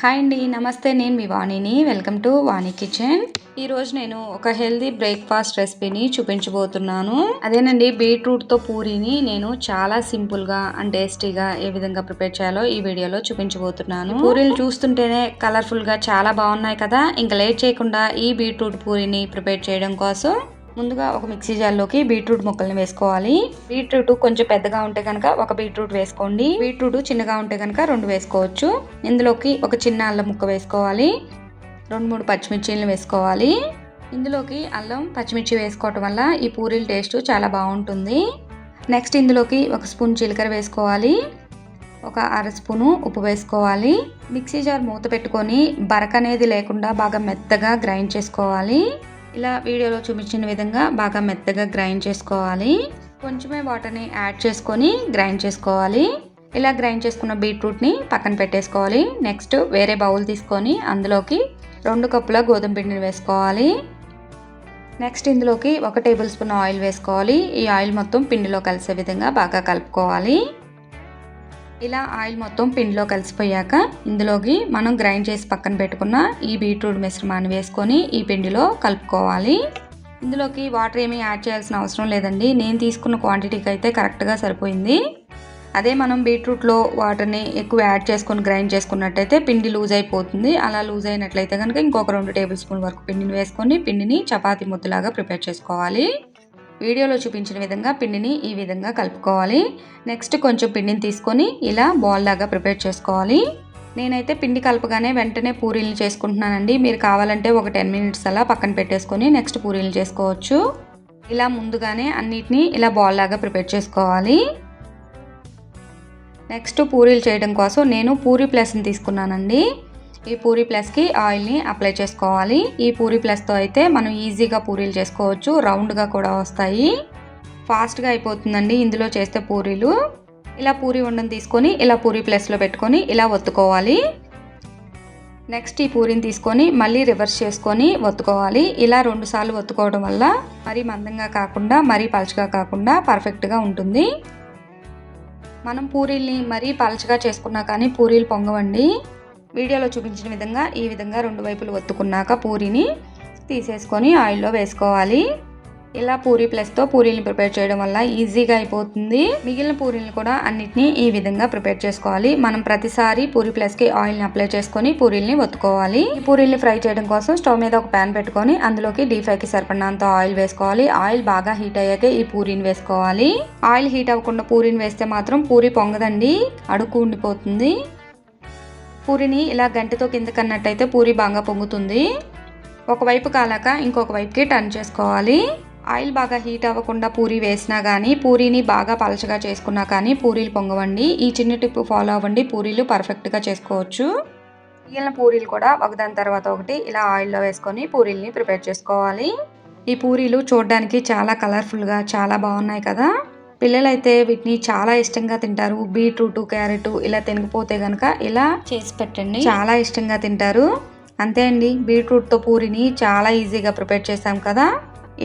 Hi అండి నమస్తే నేను మీ వాణిని. వెల్కమ్ టు వాణి కిచెన్ ఈరోజు నేను ఒక హెల్దీ బ్రేక్ఫాస్ట్ రెసిపీని చూపించబోతున్నాను. అదేనండి బీట్రూట్తో పూరీని నేను చాలా సింపుల్గా అండ్ టేస్టీగా ఏ విధంగా ప్రిపేర్ చేయాలో ఈ వీడియోలో చూపించబోతున్నాను. పూరీలు చూస్తుంటేనే కలర్ఫుల్గా చాలా బాగున్నాయి కదా. ఇంకా లేట్ చేయకుండా ఈ బీట్రూట్ పూరీని ప్రిపేర్ చేయడం కోసం ముందుగా ఒక మిక్సీ జార్లోకి బీట్రూట్ ముక్కల్ని వేసుకోవాలి. బీట్రూట్ కొంచెం పెద్దగా ఉంటే కనుక ఒక బీట్రూట్ వేసుకోండి. బీట్రూట్ చిన్నగా ఉంటే కనుక రెండు వేసుకోవచ్చు. ఇందులోకి ఒక చిన్న అల్లం ముక్క వేసుకోవాలి. రెండు మూడు పచ్చిమిర్చీలను వేసుకోవాలి. ఇందులోకి అల్లం పచ్చిమిర్చి వేసుకోవటం వల్ల ఈ పూరీల టేస్ట్ చాలా బాగుంటుంది. నెక్స్ట్ ఇందులోకి ఒక స్పూన్ జీలకర్ర వేసుకోవాలి. ఒక అర స్పూను ఉప్పు వేసుకోవాలి. మిక్సీ జార్ మూత పెట్టుకొని బరక అనేది లేకుండా బాగా మెత్తగా గ్రైండ్ చేసుకోవాలి. ఇలా వీడియోలో చూపించిన విధంగా బాగా మెత్తగా గ్రైండ్ చేసుకోవాలి. కొంచెమే వాటర్ని యాడ్ చేసుకొని గ్రైండ్ చేసుకోవాలి. ఇలా గ్రైండ్ చేసుకున్న బీట్రూట్ని పక్కన పెట్టేసుకోవాలి. నెక్స్ట్ వేరే బౌల్ తీసుకొని అందులోకి రెండు కప్పుల గోధుమ పిండిని వేసుకోవాలి. నెక్స్ట్ ఇందులోకి ఒక టేబుల్ స్పూన్ ఆయిల్ వేసుకోవాలి. ఈ ఆయిల్ మొత్తం పిండిలో కలిసే విధంగా బాగా కలుపుకోవాలి. ఇలా ఆయిల్ మొత్తం పిండిలో కలిసిపోయాక ఇందులోకి మనం గ్రైండ్ చేసి పక్కన పెట్టుకున్న ఈ బీట్రూట్ మిశ్రమాన్ని వేసుకొని ఈ పిండిలో కలుపుకోవాలి. ఇందులోకి వాటర్ ఏమీ యాడ్ చేయాల్సిన అవసరం లేదండి. నేను తీసుకున్న క్వాంటిటీకి అయితే కరెక్ట్గా సరిపోయింది. అదే మనం బీట్రూట్లో వాటర్ని ఎక్కువ యాడ్ చేసుకొని గ్రైండ్ చేసుకున్నట్టయితే పిండి లూజ్ అయిపోతుంది. అలా లూజ్ అయినట్లయితే కనుక ఇంకొక రెండు టేబుల్ స్పూన్ వరకు పిండిని వేసుకొని పిండిని చపాతి ముద్దలాగా ప్రిపేర్ చేసుకోవాలి. వీడియోలో చూపించిన విధంగా పిండిని ఈ విధంగా కలుపుకోవాలి. నెక్స్ట్ కొంచెం పిండిని తీసుకొని ఇలా బాల్ లాగా ప్రిపేర్ చేసుకోవాలి. నేనైతే పిండి కలపగానే వెంటనే పూరీలు చేసుకుంటున్నానండి. మీరు కావాలంటే ఒక టెన్ మినిట్స్ అలా పక్కన పెట్టేసుకొని నెక్స్ట్ పూరీలు చేసుకోవచ్చు. ఇలా ముందుగానే అన్నిటినీ ఇలా బాల్ లాగా ప్రిపేర్ చేసుకోవాలి. నెక్స్ట్ పూరీలు చేయడం కోసం నేను పూరీ ప్లస్ని తీసుకున్నానండి. ఈ పూరి ప్లస్కి ఆయిల్ని అప్లై చేసుకోవాలి. ఈ పూరి ప్లస్తో అయితే మనం ఈజీగా పూరీలు చేసుకోవచ్చు. రౌండ్గా కూడా వస్తాయి. ఫాస్ట్గా అయిపోతుందండి ఇందులో చేస్తే పూరీలు. ఇలా పూరి ఉండని తీసుకొని ఇలా పూరి ప్లస్లో పెట్టుకొని ఇలా ఒత్తుకోవాలి. నెక్స్ట్ ఈ పూరిని తీసుకొని మళ్ళీ రివర్స్ చేసుకొని ఒత్తుకోవాలి. ఇలా రెండుసార్లు ఒత్తుకోవడం వల్ల మరీ మందంగా కాకుండా మరీ పలచగా కాకుండా పర్ఫెక్ట్గా ఉంటుంది. మనం పూరీల్ని మరీ పలచగా చేసుకున్నా కానీ పూరీలు పొంగవండి. వీడియోలో చూపించిన విధంగా ఈ విధంగా రెండు వైపులు ఒత్తుకున్నాక పూరిని తీసేసుకొని ఆయిల్లో వేసుకోవాలి. ఇలా పూరి ప్లస్తో పూరీని ప్రిపేర్ చేయడం వల్ల ఈజీగా అయిపోతుంది. మిగిలిన పూరీలను కూడా అన్నిటినీ ఈ విధంగా ప్రిపేర్ చేసుకోవాలి. మనం ప్రతిసారి పూరి ప్లస్కి ఆయిల్ని అప్లై చేసుకొని పూరీల్ని ఒత్తుకోవాలి. ఈ పూరీల్ని ఫ్రై చేయడం కోసం స్టవ్ మీద ఒక ప్యాన్ పెట్టుకొని అందులోకి డీప్ ఫ్రైకి సరిపడినంత ఆయిల్ వేసుకోవాలి. ఆయిల్ బాగా హీట్ అయ్యాకే ఈ పూరీని వేసుకోవాలి. ఆయిల్ హీట్ అవ్వకుండా పూరీని వేస్తే మాత్రం పూరి పొంగదండి. అడుగు ఉండిపోతుంది. పూరిని ఇలా గంటతో కిందకన్నట్టయితే పూరి బాగా పొంగుతుంది. ఒకవైపు కాలాక ఇంకొక వైపుకి టర్న్ చేసుకోవాలి. ఆయిల్ బాగా హీట్ అవ్వకుండా పూరి వేసినా కానీ పూరీని బాగా పలచగా చేసుకున్నా కానీ పూరీలు పొంగవండి. ఈ చిన్న టిప్ ఫాలో అవ్వండి. పూరీలు పర్ఫెక్ట్గా చేసుకోవచ్చు. మిగిలిన పూరీలు కూడా ఒకదాని తర్వాత ఒకటి ఇలా ఆయిల్లో వేసుకొని పూరీల్ని ప్రిపేర్ చేసుకోవాలి. ఈ పూరీలు చూడడానికి చాలా కలర్ఫుల్గా చాలా బాగున్నాయి కదా. పిల్లలైతే వీటిని చాలా ఇష్టంగా తింటారు. బీట్రూట్ క్యారెట్ ఇలా తినకపోతే కనుక ఇలా చేసి పెట్టండి. చాలా ఇష్టంగా తింటారు. అంతే అండి. బీట్రూట్తో పూరిని చాలా ఈజీగా ప్రిపేర్ చేసాం కదా.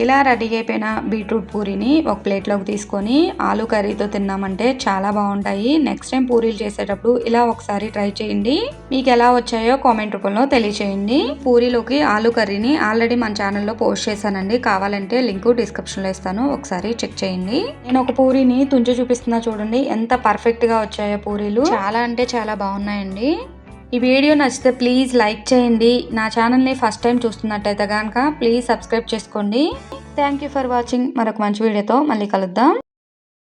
ఇలా రెడీ అయిపోయిన బీట్రూట్ పూరీని ఒక ప్లేట్లోకి తీసుకొని ఆలు కర్రీతో తిన్నామంటే చాలా బాగుంటాయి. నెక్స్ట్ టైం పూరీలు చేసేటప్పుడు ఇలా ఒకసారి ట్రై చేయండి. మీకు ఎలా వచ్చాయో కామెంట్ రూపంలో తెలియచేయండి. పూరీలోకి ఆలు కర్రీని ఆల్రెడీ మన ఛానల్లో పోస్ట్ చేశానండి. కావాలంటే లింక్ డిస్క్రిప్షన్లో ఇస్తాను. ఒకసారి చెక్ చేయండి. నేను ఒక పూరిని తుంచి చూపిస్తున్నా చూడండి. ఎంత పర్ఫెక్ట్గా వచ్చాయో పూరీలు. చాలా అంటే చాలా బాగున్నాయండి. ఈ వీడియో నచ్చితే ప్లీజ్ లైక్ చేయండి. నా ఛానల్ని ఫస్ట్ టైం చూస్తున్నట్టయితే కనుక ప్లీజ్ సబ్స్క్రైబ్ చేసుకోండి. థ్యాంక్ యూ ఫర్ వాచింగ్ మరొక మంచి వీడియోతో మళ్ళీ కలుద్దాం.